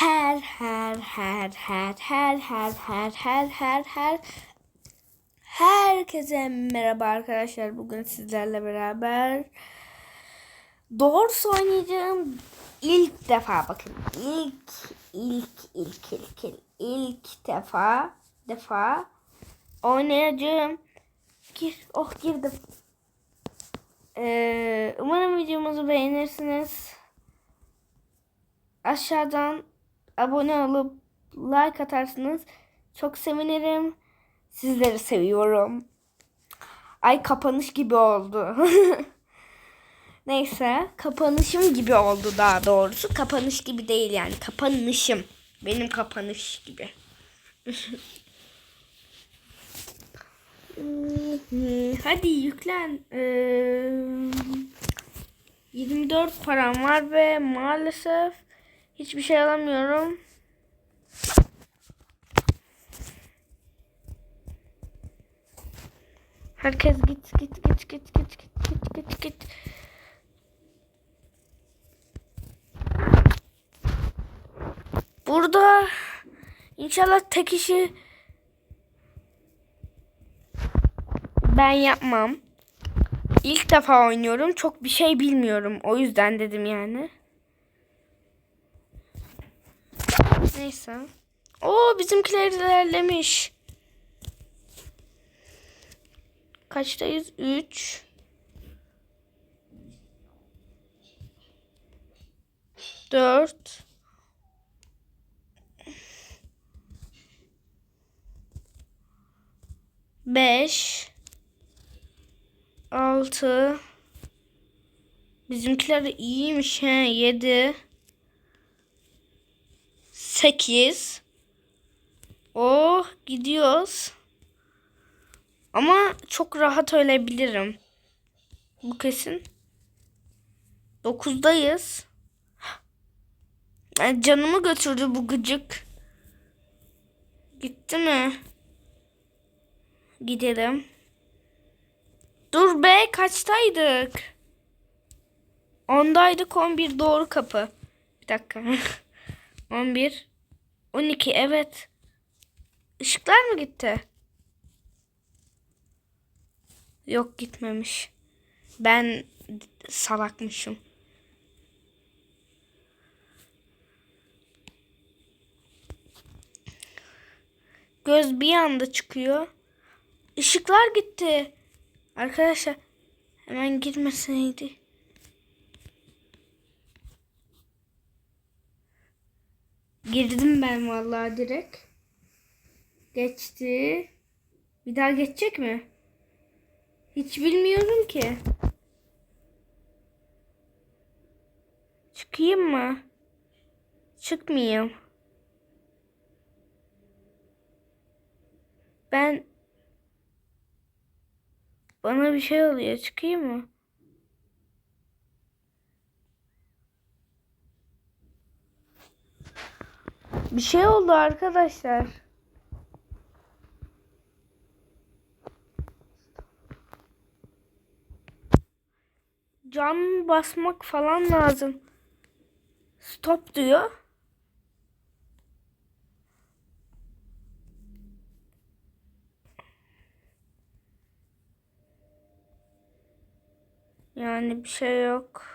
Her her her her her her her her her her Herkese merhaba arkadaşlar. Bugün sizlerle beraber Doğrusu oynayacağım ilk defa bakın ilk ilk ilk ilk ilk, ilk defa defa oynayacağım. Gir, oh girdim. Ee, umarım videomuzu beğenirsiniz. Aşağıdan abone olup like atarsınız. Çok sevinirim. Sizleri seviyorum. Ay kapanış gibi oldu. Neyse kapanışım gibi oldu daha doğrusu. Kapanış gibi değil yani. Kapanışım. Benim kapanış gibi. Hadi yüklen. Ee, 24 param var ve maalesef hiçbir şey alamıyorum. Herkes git git git git git git git git git. Burada inşallah tek işi ben yapmam. İlk defa oynuyorum. Çok bir şey bilmiyorum. O yüzden dedim yani. Neyse. Oo bizimkiler ilerlemiş. Kaçtayız? 3 4 5 6 Bizimkiler iyiymiş he. 7 8 Oh gidiyoruz. Ama çok rahat ölebilirim. Bu kesin. 9'dayız. Yani canımı götürdü bu gıcık. Gitti mi? Gidelim. Dur be kaçtaydık? 10'daydık 11 doğru kapı. Bir dakika. 11 12 evet. Işıklar mı gitti? Yok gitmemiş. Ben salakmışım. Göz bir anda çıkıyor. Işıklar gitti. Arkadaşlar hemen girmeseydi. Girdim ben vallahi direkt. Geçti. Bir daha geçecek mi? Hiç bilmiyorum ki. Çıkayım mı? Çıkmayayım. Ben bana bir şey oluyor. Çıkayım mı? Bir şey oldu arkadaşlar. Can basmak falan lazım. Stop diyor. Yani bir şey yok.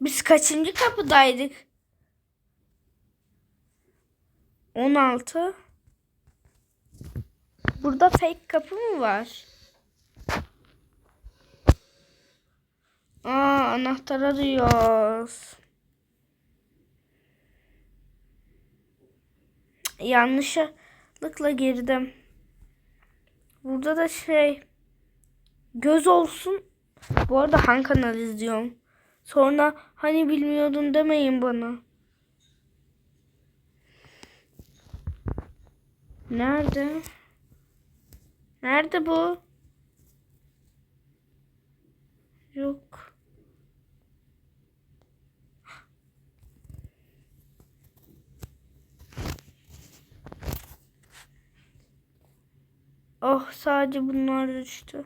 Biz kaçıncı kapıdaydık? 16. Burada fake kapı mı var? Aa anahtar arıyoruz. Yanlışlıkla girdim. Burada da şey göz olsun. Bu arada Han kanal izliyorum. Sonra hani bilmiyordun demeyin bana. Nerede? Nerede bu? Yok. Oh sadece bunlar düştü.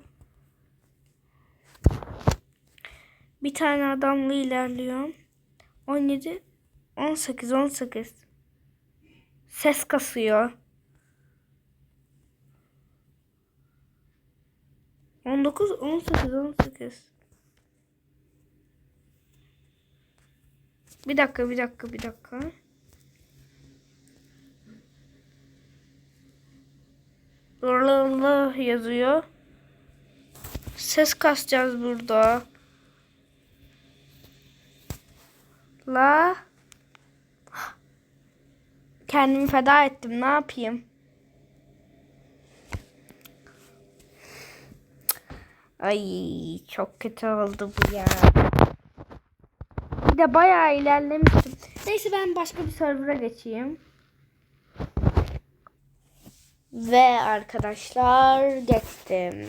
Bir tane adamla ilerliyorum. 17 18 18. Ses kasıyor. 19 18 18. Bir dakika bir dakika bir dakika. Lırlırlı yazıyor. Ses kasacağız burada. La. Kendimi feda ettim. Ne yapayım? Ay çok kötü oldu bu ya. Bir de bayağı ilerlemiştim. Neyse ben başka bir server'a geçeyim. Ve arkadaşlar geçtim.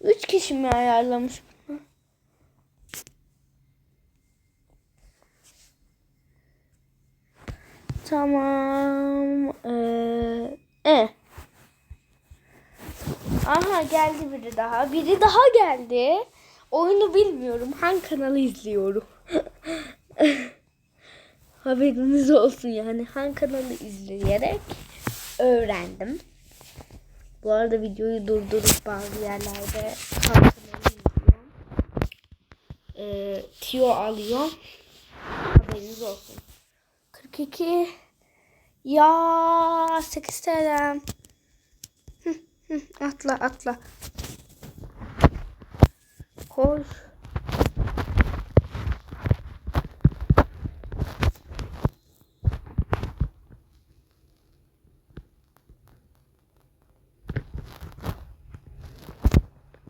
Üç kişi mi ayarlamış? Tamam. Ee, e. Aha geldi biri daha. Biri daha geldi. Oyunu bilmiyorum. Hangi kanalı izliyorum? Haberiniz olsun yani. Hangi kanalı izleyerek öğrendim. Bu arada videoyu durdurup bazı yerlerde Han kanalı izliyorum. Ee, tiyo alıyor. Haberiniz olsun. 42 ya 8 TL. Hı, hı, atla atla. Koş.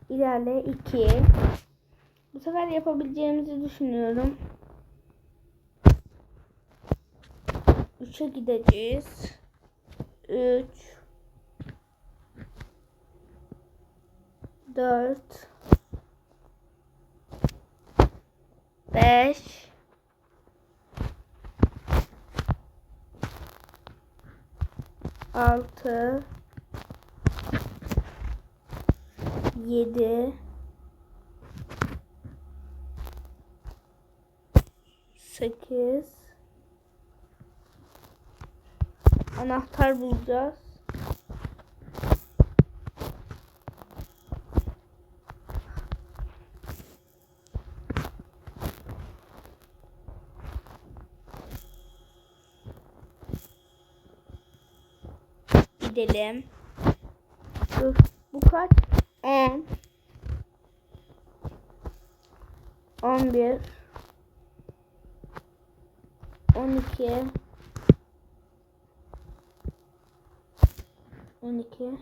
İlerle 2. Bu sefer yapabileceğimizi düşünüyorum. 3'e gideceğiz. 3 4 5 6 7 8 Anahtar bulacağız. Gidelim. Dur. Bu kaç? 10 11 12 12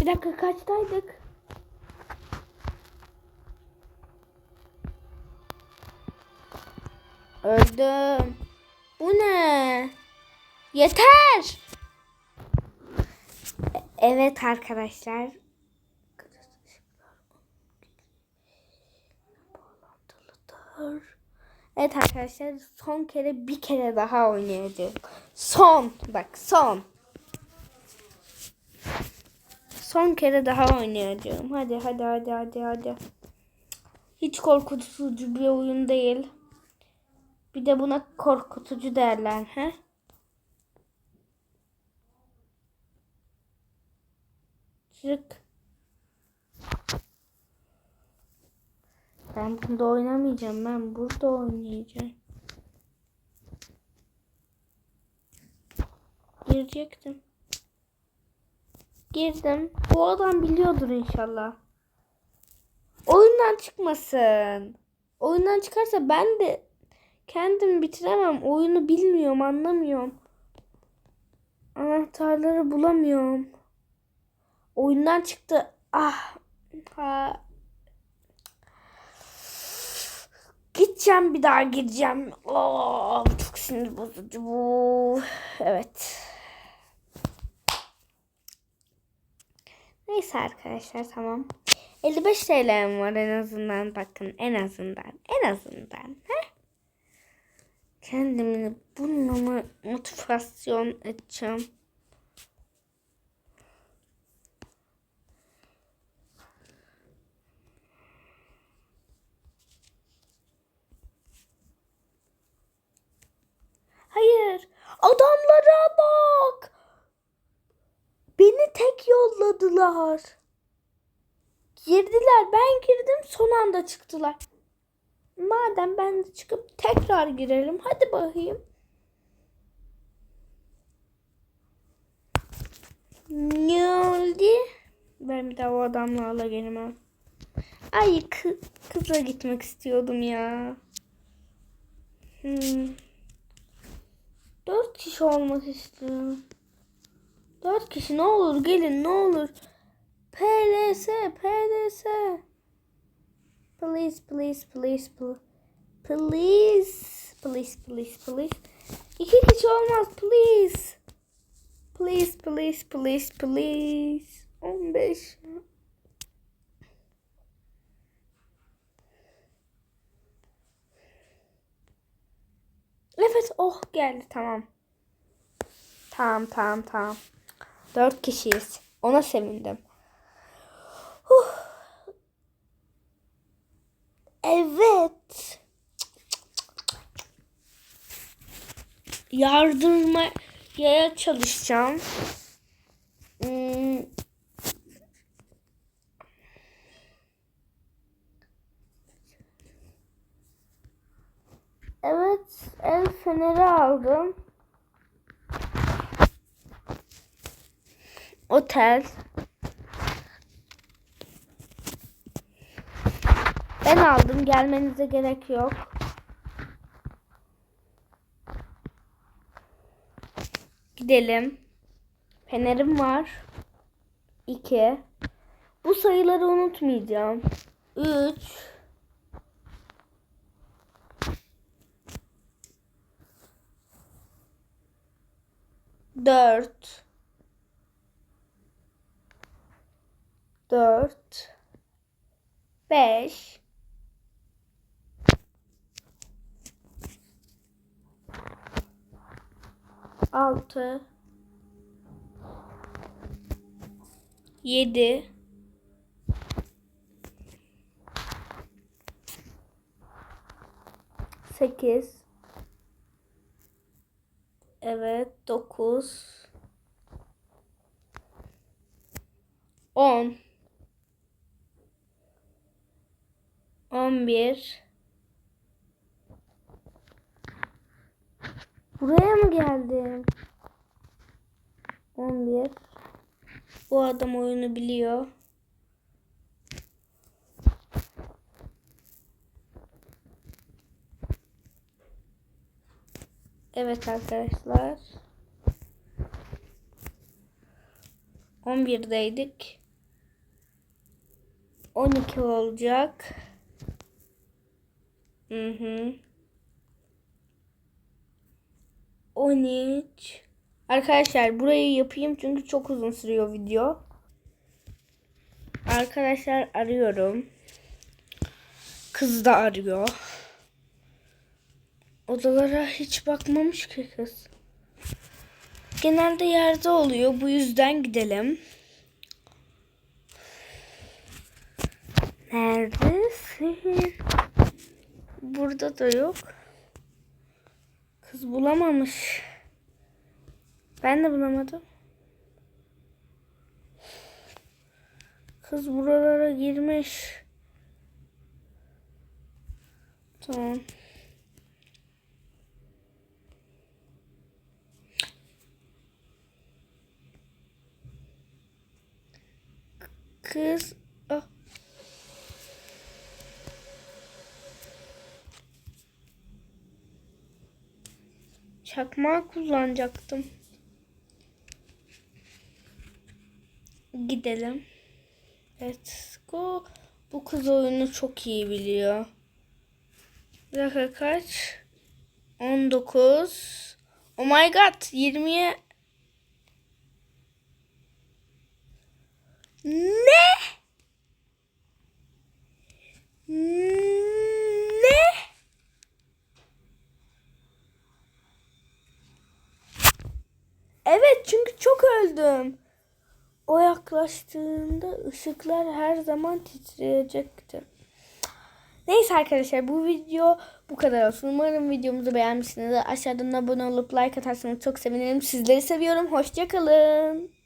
Bir dakika kaçtaydık? Öldüm. Bu ne? Yeter. E- Evet arkadaşlar. Evet arkadaşlar son kere bir kere daha oynayacağım. Son. Bak son. Son kere daha oynayacağım. Hadi hadi hadi hadi hadi. Hiç korkutucu bir oyun değil. Bir de buna korkutucu derler. He? Çık. Ben bunda oynamayacağım. Ben burada oynayacağım. Girecektim. Girdim. Bu adam biliyordur inşallah. Oyundan çıkmasın. Oyundan çıkarsa ben de kendim bitiremem. Oyunu bilmiyorum, anlamıyorum. Anahtarları bulamıyorum. Oyundan çıktı. Ah. Ha. Gideceğim bir daha gireceğim. Oh, çok sinir bozucu bu. Evet. Neyse arkadaşlar tamam. 55 TL'm var en azından bakın en azından en azından. Heh. Kendimi bununla mı motivasyon edeceğim? Hayır. Adamlara bak. Beni tek yolladılar. Girdiler. Ben girdim. Son anda çıktılar. Madem ben de çıkıp tekrar girelim. Hadi bakayım. Ne oldu? Ben bir daha o adamlarla gelmem. Ay kı- kıza gitmek istiyordum ya. Hmm. Kişi olmak istiyorum. Dört kişi ne olur gelin ne olur. PLS PLS. Please please please please. Please please please please. İki kişi olmaz please. Please please please please. 15. Evet oh geldi tamam. Tamam tamam tamam. Dört kişiyiz. Ona sevindim. Huh. Evet. Yardırmaya çalışacağım. Hmm. Evet, el feneri aldım. Otel. Ben aldım. Gelmenize gerek yok. Gidelim. Fenerim var. 2. Bu sayıları unutmayacağım. 3. Dört. Dört. Beş. Altı. Yedi. Sekiz. Evet, 9 10 11 Buraya mı geldim? 11 Bu adam oyunu biliyor. Evet arkadaşlar. 11'deydik. 12 olacak. Hı hı. 13. Arkadaşlar burayı yapayım çünkü çok uzun sürüyor video. Arkadaşlar arıyorum. Kız da arıyor. Odalara hiç bakmamış ki kız. Genelde yerde oluyor. Bu yüzden gidelim. Neredesin? Burada da yok. Kız bulamamış. Ben de bulamadım. Kız buralara girmiş. Tamam. Kız ah. Çakmağı kullanacaktım. Gidelim. Let's go. Bu kız oyunu çok iyi biliyor. Bir dakika kaç? 19. Oh my god. 20'ye Ne? öldüm. O yaklaştığında ışıklar her zaman titreyecekti. Neyse arkadaşlar bu video bu kadar olsun. Umarım videomuzu beğenmişsinizdir. Aşağıdan abone olup like atarsanız çok sevinirim. Sizleri seviyorum. Hoşçakalın.